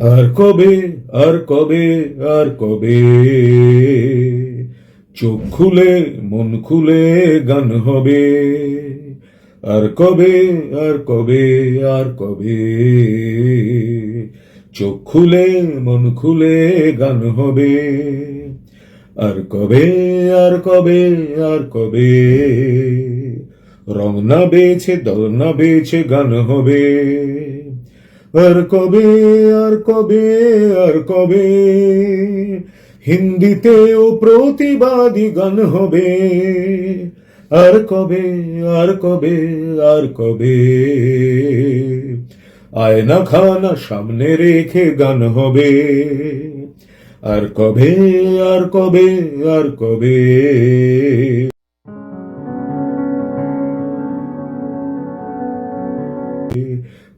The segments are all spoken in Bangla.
আর কবে আর কবে আর কবে? চোখ খুলে, মন খুলে গান হবে। আর কবে আর কবে আর কবে? চোখ খুলে, মন খুলে গান হবে। আর কবে আর কবে আর কবে? রং না বেছে দল না বেছে গান হবে। আর কবে আর কবে আর কবে? হিন্দিতেও প্রতিবাদী গান হবে। আর কবে আর কবে আর কবে? আয়না খানা সামনে রেখে গান হবে। আর কবে আর কবে আর কবে?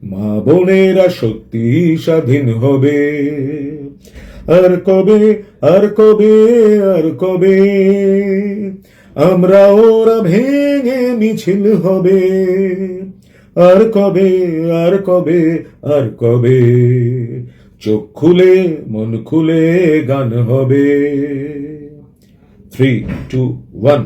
মা বোনেরা সত্যি স্বাধীন হবে। আর কবে আর কবে আর কবে আমরা ওরা ভেঙে মিছিল হবে। আর কবে আর কবে আর কবে চোখ খুলে, মন খুলে গান হবে। থ্রি টু ওয়ান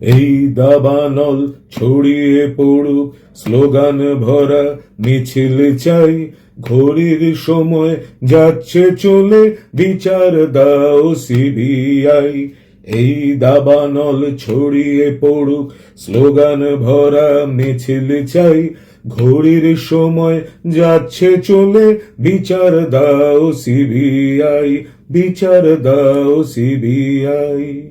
এই দাবানল ছড়িয়ে পড়ুক, স্লোগান ভরা মিছিল চাই, ঘড়ির সময় যাচ্ছে চলে, বিচার দাও সিবিআই। এই দাবানল ছড়িয়ে পড়ুক, স্লোগান ভরা মিছিল চাই, ঘড়ির সময় যাচ্ছে চলে, বিচার দাও সিবিআই, বিচার দাও সিবিআই।